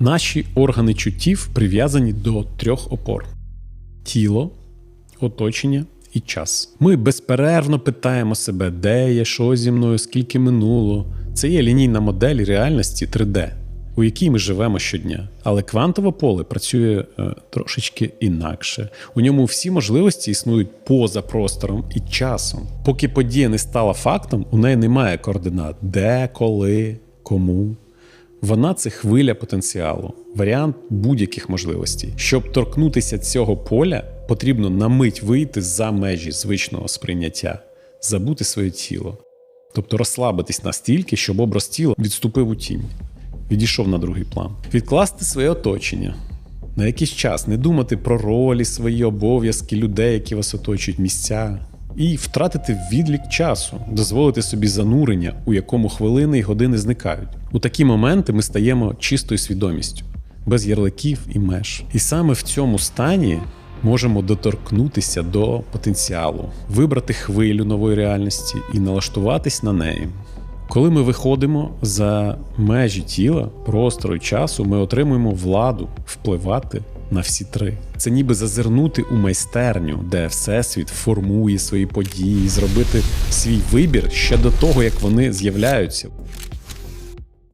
Наші органи чуттів прив'язані до трьох опор: тіло, оточення і час. Ми безперервно питаємо себе, де я, що зі мною, скільки минуло. Це є лінійна модель реальності 3D, у якій ми живемо щодня. Але квантове поле працює е, трошечки інакше. У ньому всі можливості існують поза простором і часом. Поки подія не стала фактом, у неї немає координат: де, коли, кому. Вона це хвиля потенціалу, варіант будь-яких можливостей. Щоб торкнутися цього поля, потрібно на мить вийти за межі звичного сприйняття, забути своє тіло, тобто розслабитись настільки, щоб образ тіла відступив у тінь, відійшов на другий план, відкласти своє оточення. На якийсь час не думати про ролі, свої обов'язки, людей, які вас оточують, місця, і втратити відлік часу, дозволити собі занурення, у якому хвилини й години зникають. У такі моменти ми стаємо чистою свідомістю, без ярликів і меж. І саме в цьому стані можемо доторкнутися до потенціалу, вибрати хвилю нової реальності і налаштуватись на неї. Коли ми виходимо за межі тіла, простору і часу, ми отримуємо владу впливати на всі три. Це ніби зазирнути у майстерню, де всесвіт формує свої події, зробити свій вибір ще до того, як вони з'являються.